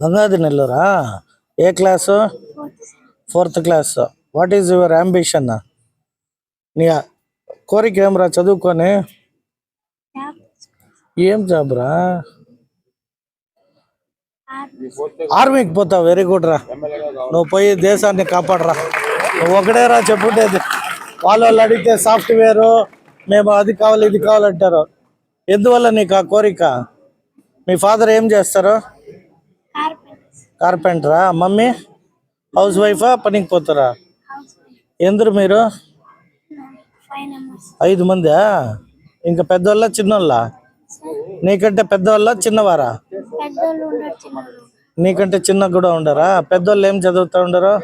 గంగాధర్ నెల్లూరా? ఏ class? Fourth class. What is your ambition నీ కోరిక ఏమరా చదువుకొని. ఏం జాబ్ రా? ఆర్మీ ఆర్మీకి పోతావు. వెరీ గుడ్ రా. నువ్వు పోయి దేశాన్ని కాపాడరా. నువ్వు ఒకటే రా చెప్పుండేది. వాళ్ళు వాళ్ళు అడిగితే సాఫ్ట్వేర్ మేము అది కావాలి ఇది కావాలంటారు. ఎందువల్ల నీకు ఆ కోరిక? మీ ఫాదర్ ఏం చేస్తారు? కార్పెంటరా మమ్మీ? హౌస్ వైఫా పనికి పోతారా? ఎందురు మీరు? ఐదు మందా? ఇంకా పెద్దోళ్ళ చిన్నోళ్ళ? నీకంటే పెద్దవాళ్ళ చిన్నవారా? నీకంటే చిన్న కూడా ఉండరా? పెద్దోళ్ళు ఏం చదువుతా ఉండరు?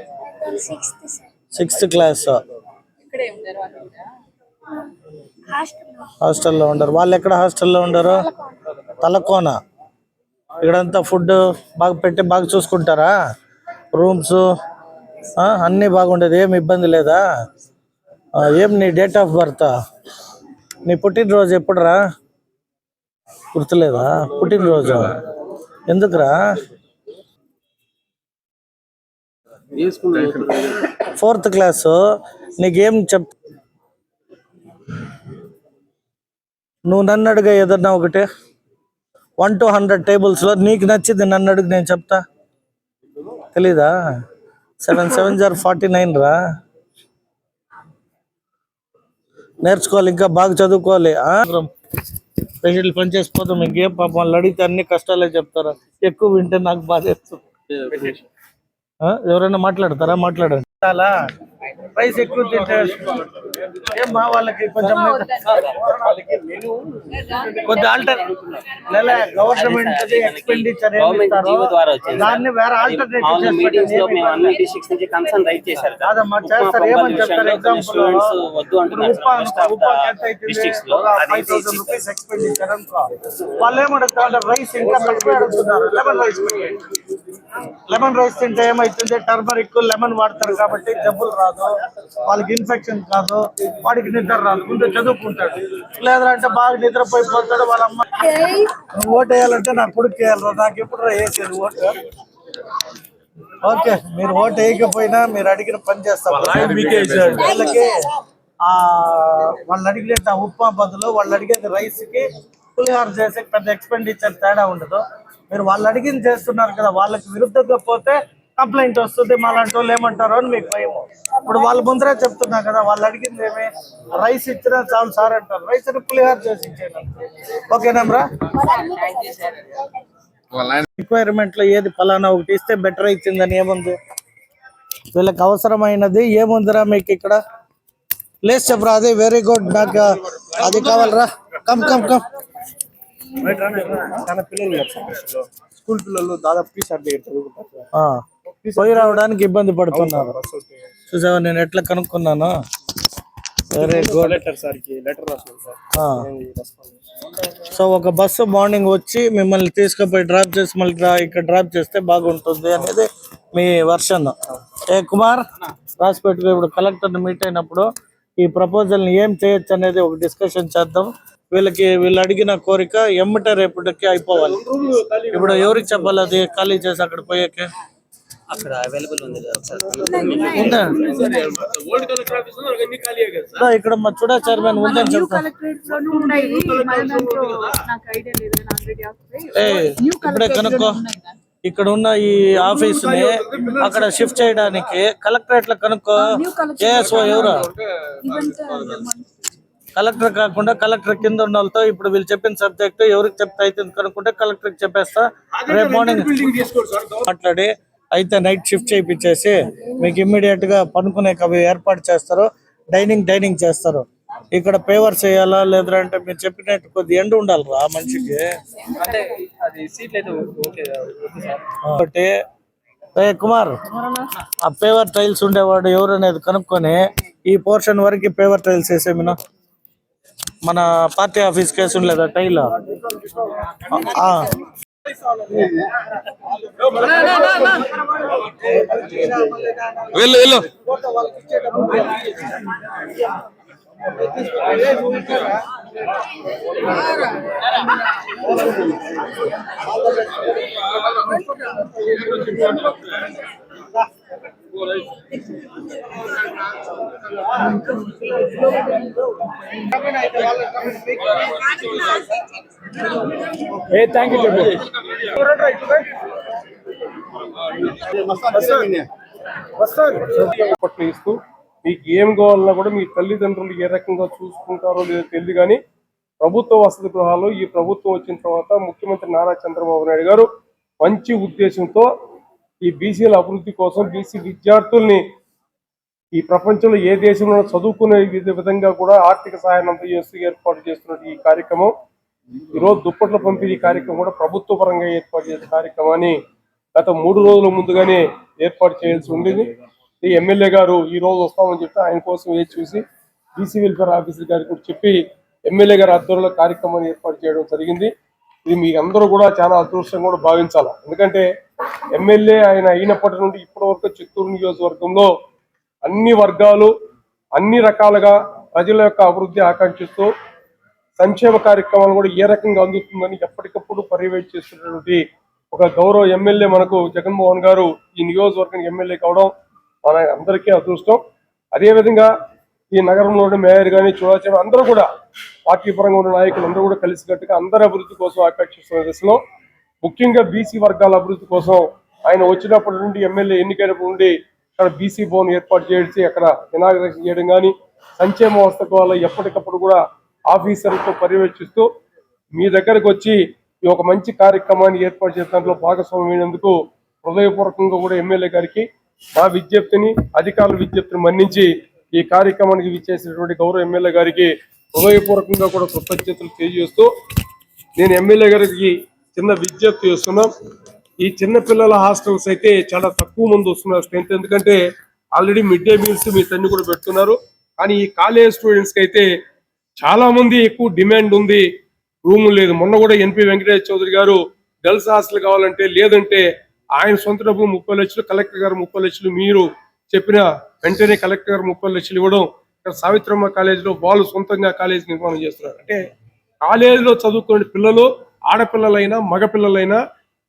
సిక్స్త్ క్లాస్ హాస్టల్లో. ఉండరు. వాళ్ళు ఎక్కడ హాస్టల్లో ఉండరు? తలకోన. ఇక్కడంతా ఫుడ్ బాగా పెట్టి బాగా చూసుకుంటారా? రూమ్స్ అన్నీ బాగుండేది ఏం ఇబ్బంది లేదా? ఏం నీ డేట్ ఆఫ్ బర్త్? నీ పుట్టినరోజు ఎప్పుడురా? గుర్తులేదా? పుట్టినరోజు. ఎందుకురా? Fourth class. నీకేం చెప్ నువ్వు నన్ను అడుగు ఏదన్నా ఒకటి? వన్ టు హండ్రెడ్ టేబుల్స్లో నీకు నచ్చింది నన్ను అడుగు నేను చెప్తా. తెలీదా? Seven seven are forty nine రా. నేర్చుకోవాలి ఇంకా బాగా చదువుకోవాలి స్పెషల్ పని చేసిపోతాం ఇంకేం పాపం వాళ్ళు అడిగితే అన్ని కష్టాలే చెప్తారా. ఎక్కువ వింటే నాకు బాధేస్తుంది ఎవరైనా మాట్లాడతారా? మాట్లాడండి. చాలా. రైస్ ఎక్కువ తింటే ఏం మా వాళ్ళకి కొంచెం కొద్ది ఆల్టర్ గవర్నమెంట్ ఎక్స్పెండిచర్ దాన్ని వేరే మామూలు మీటింగ్స్లో మేము అన్ని ఆల్టర్నేటివ్ డిస్ట్రిక్ట్స్ నుంచి కన్సర్న్ రైట్ చేశారు కదా. కాదమ్మా చేస్తారు. ఏమని చెప్తారు? ఎగ్జాంపుల్ వద్దు అంటున్నారు డిస్ట్రిక్ట్స్లో రూపీస్ ఎక్స్పెండిచర్ అనుకో. వాళ్ళు ఏమడుగుతారు రైస్ ఇంకా తక్కువ అడుగుతున్నారు. లెమన్ రైస్ లెమన్ రైస్ తింటే ఏమైతుంది? టర్మరిక్ లెమన్ వాడతారు కాబట్టి జబ్బులు రాదు. వాళ్ళకి ఇన్ఫెక్షన్ కాదు. వాడికి నిద్ర రాదు. ముందు చదువుకుంటాడు. లేదంటే బాగా నిద్రపోయిపోతాడు వాళ్ళ అమ్మ. ఓటు వేయాలంటే నా కొడుకు వేయాలి నాకు ఎప్పుడు వేసేది ఓటు? ఓకే మీరు ఓటు వేయకపోయినా మీరు అడిగిన పని చేస్తాం. వాళ్ళకి ఆ వాళ్ళు అడిగిన ఉప్మా బదులు వాళ్ళు అడిగేది రైస్కి పులిహోర చేసే పెద్ద ఎక్స్పెండిచర్ తేడా ఉండదు. మీరు వాళ్ళు అడిగింది చేస్తున్నారు కదా వాళ్ళకి విరుద్ధంగా పోతే కంప్లైంట్ వస్తుంది మాలాంటి వాళ్ళు ఏమంటారో అని మీకు భయం ఇప్పుడు వాళ్ళ ముందరే చెప్తున్నా కదా వాళ్ళు అడిగింది ఏమి? రైస్ ఇచ్చినా చాలు సార్ అంటారు. రైస్ పులిహోర చేసి ఇచ్చేయండి. ఓకేనామ్రా రిక్వైర్మెంట్లో ఏది ఫలానా ఒకటి ఇస్తే బెటర్ అవుతుందని ఏముంది? వీళ్ళకి అవసరమైనది ఏముందిరా మీకు ఇక్కడ? లేస్ చెప్పరా అదే వెరీ గుడ్ నాకు అది కావాలరా. కమ్ కమ్ కమ్ పిల్లలు స్కూల్ పిల్లలు దాదాపు ఫీస్ పోయి రావడానికి ఇబ్బంది పడుతున్నారు. చూసావా నేను ఎట్లా కనుక్కున్నాను? వెరీ గుడ్ సో ఒక బస్సు మార్నింగ్ వచ్చి మిమ్మల్ని తీసుకుపోయి డ్రాప్ చేసి మళ్ళీ ఇక్కడ డ్రాప్ చేస్తే బాగుంటుంది అనేది మీ వర్షన్. ఏ కుమార్? రాసి పెట్టుకో ఇప్పుడు కలెక్టర్ని మీట్ అయినప్పుడు ఈ ప్రపోజల్ని ఏం చేయొచ్చు అనేది ఒక డిస్కషన్ చేద్దాం. వీళ్ళకి వీళ్ళు అడిగిన కోరిక ఎమ్మటే రేపటికి అయిపోవాలి. ఇప్పుడు ఎవరికి చెప్పాలి అది ఖాళీ చేసి అక్కడ పోయాకే? అక్కడ అవైలబుల్ ఉంది ఇక్కడ మా చూడా చైర్మన్ ఉందని చెప్తా. కలెక్టరేట్ లోనూ ఉన్నాయి. మన దాంట్లో నాకు ఐడియా లేదు నేను ఆల్రెడీ ఆఫ్ ఏ ఇప్పుడే కనుక్కో. ఇక్కడ ఉన్న ఈ ఆఫీస్ని అక్కడ షిఫ్ట్ చేయడానికి కలెక్టరేట్లో కనుక్కో ఏఎస్ఓ ఎవరు? కలెక్టర్ కాకుండా కలెక్టర్ కింద ఉన్న వాళ్ళతో ఇప్పుడు వీళ్ళు చెప్పిన సబ్జెక్ట్ ఎవరికి చెప్తే అయితే కనుక్కుంటే కలెక్టర్ చెప్పేస్తా. రేపు మార్నింగ్ మాట్లాడి అయితే నైట్ షిఫ్ట్ చేయించేసి మీకు ఇమ్మీడియట్గా పనుకునే అవి ఏర్పాటు చేస్తారు డైనింగ్ డైనింగ్ చేస్తారు. ఇక్కడ పేవర్స్ వేయాలా లేదంటే మీరు చెప్పినట్టు కొద్ది ఎండ ఉండాలి రా మనిషికి. అంటే ఒకటి కుమార్ ఆ పేవర్ టైల్స్ ఉండేవాడు ఎవరు అనేది కనుక్కొని ఈ పోర్షన్ వరకు పేవర్ టైల్స్ వేసేమినా మన? పార్టీ ఆఫీస్ కేసు ఉండలేదా టైల్? ఆ. వెళ్ళు వెళ్ళు. ఏ థ్యాంక్ యూ చెప్పు ఇస్తూ మీకు ఏం కావాలన్నా కూడా మీ తల్లిదండ్రులు ఏ రకంగా చూసుకుంటారో లేదో తెలియదు కానీ ప్రభుత్వ వసతి గృహాలు ఈ ప్రభుత్వం వచ్చిన తర్వాత ముఖ్యమంత్రి నారా చంద్రబాబు నాయుడు గారు మంచి ఉద్దేశంతో ఈ బీసీల అభివృద్ధి కోసం బీసీ విద్యార్థుల్ని ఈ ప్రపంచంలో ఏ దేశంలో చదువుకునే విధ- విధంగా కూడా ఆర్థిక సహాయాన్ని అందజేస్తూ ఏర్పాటు చేస్తున్న ఈ కార్యక్రమం. ఈరోజు దుప్పట్ల పంపిణీ కార్యక్రమం కూడా ప్రభుత్వ పరంగా ఏర్పాటు చేసే కార్యక్రమాన్ని గత మూడు రోజుల ముందుగానే ఏర్పాటు చేయాల్సి ఉండేది. ఈ ఎమ్మెల్యే గారు ఈ రోజు వస్తామని చెప్పి ఆయన కోసం వేచి చూసి బీసీ వెల్ఫేర్ ఆఫీసర్ గారికి కూడా చెప్పి ఎమ్మెల్యే గారి ఆధ్వర్యంలో కార్యక్రమాన్ని ఏర్పాటు చేయడం జరిగింది. ఇది మీ అందరూ కూడా చాలా అదృష్టంగా కూడా భావించాలి. ఎందుకంటే ఎమ్మెల్యే ఆయన అయినప్పటి నుండి ఇప్పటి వరకు చిత్తూరు నియోజకవర్గంలో అన్ని వర్గాలు అన్ని రకాలుగా ప్రజల యొక్క అభివృద్ధి ఆకాంక్షిస్తూ సంక్షేమ కార్యక్రమాలు కూడా ఏ రకంగా అందుతుందని ఎప్పటికప్పుడు పర్యవేక్షిస్తున్నటువంటి ఒక గౌరవ ఎమ్మెల్యే మనకు జగన్మోహన్ గారు ఈ నియోజకవర్గానికి ఎమ్మెల్యే కావడం మన అందరికీ అదృష్టం. అదేవిధంగా ఈ నగరంలోని మేయర్ కానీ చూడాల్సిన అందరూ కూడా పార్టీ పరంగా ఉన్న నాయకులు అందరూ కూడా కలిసికట్టుగా అందరి అభివృద్ధి కోసం ఆకాంక్షిస్తున్న దశలో ముఖ్యంగా బీసీ వర్గాల అభివృద్ధి కోసం ఆయన వచ్చినప్పటి నుండి ఎమ్మెల్యే ఎన్నికైనప్పటి నుండి అక్కడ బీసీ భవన్ ఏర్పాటు చేసి అక్కడ ఇనాగ్రేషన్ చేయడం కానీ సంక్షేమ వ్యవస్థ ఎప్పటికప్పుడు కూడా ఆఫీసర్లతో పర్యవేక్షిస్తూ మీ దగ్గరకు వచ్చి ఈ ఒక మంచి కార్యక్రమాన్ని ఏర్పాటు చేసిన దాంట్లో భాగస్వామ్యమైనందుకు హృదయపూర్వకంగా కూడా ఎమ్మెల్యే గారికి మా విజ్ఞప్తిని అధికారుల విజ్ఞప్తిని మన్నించి ఈ కార్యక్రమానికి విచ్చేసినటువంటి గౌరవ ఎమ్మెల్యే గారికి హృదయపూర్వకంగా కూడా కృతజ్ఞతలు తెలియజేస్తూ నేను ఎమ్మెల్యే గారికి చిన్న విజ్ఞప్తి చేస్తున్నాం. ఈ చిన్న పిల్లల హాస్టల్స్ అయితే చాలా తక్కువ మంది వస్తున్నారు స్ట్రెంత్. ఎందుకంటే ఆల్రెడీ మిడ్ డే మీల్స్ మీ తన్ని కూడా పెడుతున్నారు. కానీ ఈ కాలేజ్ స్టూడెంట్స్కి అయితే చాలా మంది ఎక్కువ డిమాండ్ ఉంది. రూమ్ లేదు. మొన్న కూడా ఎన్పి వెంకటేష్ చౌదరి గారు గర్ల్స్ హాస్టల్ కావాలంటే లేదంటే ఆయన సొంత డబ్బులు ముప్పై లక్షలు కలెక్టర్ గారు ముప్పై లక్షలు మీరు చెప్పిన వెంటనే కలెక్టర్ గారు ముప్పై లక్షలు ఇవ్వడం. ఇక్కడ సావిత్రమ్మ కాలేజీలో వాళ్ళు సొంతంగా కాలేజ్ నిర్మాణం చేస్తున్నారు. అంటే కాలేజీలో చదువుకునే పిల్లలు ఆడపిల్లలైనా మగపిల్లలైనా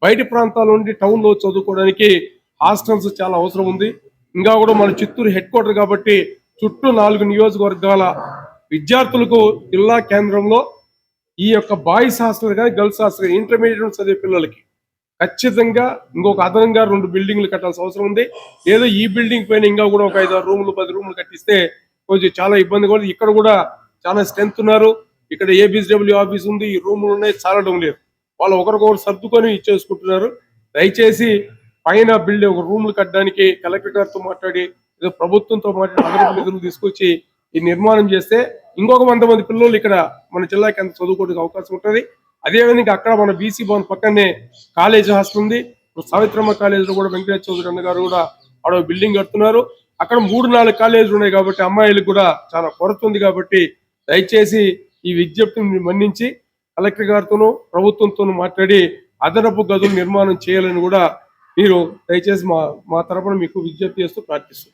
బయట ప్రాంతాల నుండి టౌన్లో చదువుకోవడానికి హాస్టల్స్ చాలా అవసరం ఉంది. ఇంకా కూడా మన చిత్తూరు హెడ్ క్వార్టర్ కాబట్టి చుట్టూ నాలుగు నియోజకవర్గాల విద్యార్థులకు జిల్లా కేంద్రంలో ఈ యొక్క బాయ్స్ హాస్టల్ కానీ గర్ల్స్ హాస్టల్ కానీ ఇంటర్మీడియట్ చదివే పిల్లలకి ఖచ్చితంగా ఇంకొక అదనంగా రెండు బిల్డింగ్లు కట్టాల్సిన అవసరం ఉంది. ఏదో ఈ బిల్డింగ్ పైన ఇంకా కూడా ఒక ఐదు రూములు పది రూములు కట్టిస్తే కొంచెం చాలా ఇబ్బంది కూడా ఇక్కడ కూడా చాలా స్ట్రెంత్ ఉన్నారు. ఇక్కడ ఏబిసిడబ్ల్యూ ఆఫీస్ ఉంది. ఈ రూములు ఉన్నాయి. చాలడం లేదు. వాళ్ళు ఒకరికొకరు సర్దుకొని ఇచ్చేసుకుంటున్నారు. దయచేసి పైన బిల్డింగ్ ఒక రూములు కట్టడానికి కలెక్టర్ గారితో మాట్లాడి ఏదో ప్రభుత్వంతో మాట్లాడి అందరూ నిధులు తీసుకొచ్చి ఈ నిర్మాణం చేస్తే ఇంకొక వంద మంది పిల్లలు ఇక్కడ మన జిల్లాకి అంత చదువుకోవడానికి అవకాశం ఉంటుంది. అదేవిధంగా అక్కడ మన బీసీ భవన్ పక్కనే కాలేజ్ హాస్టల్ ఉంది. సావిత్రమ్మ కాలేజీలో కూడా వెంకటేశ్వర చౌదరి అన్న గారు కూడా ఆడ బిల్డింగ్ కడుతున్నారు. అక్కడ మూడు నాలుగు కాలేజీలు ఉన్నాయి కాబట్టి అమ్మాయిలకు కూడా చాలా కొరత ఉంది కాబట్టి దయచేసి ఈ విజ్ఞప్తిని మన్నించి కలెక్టర్ గారితోనూ ప్రభుత్వంతోనూ మాట్లాడి అదనపు గదులు నిర్మాణం చేయాలని కూడా మీరు దయచేసి మా మా తరపున మీకు విజ్ఞప్తి చేస్తూ ప్రార్థిస్తున్నాను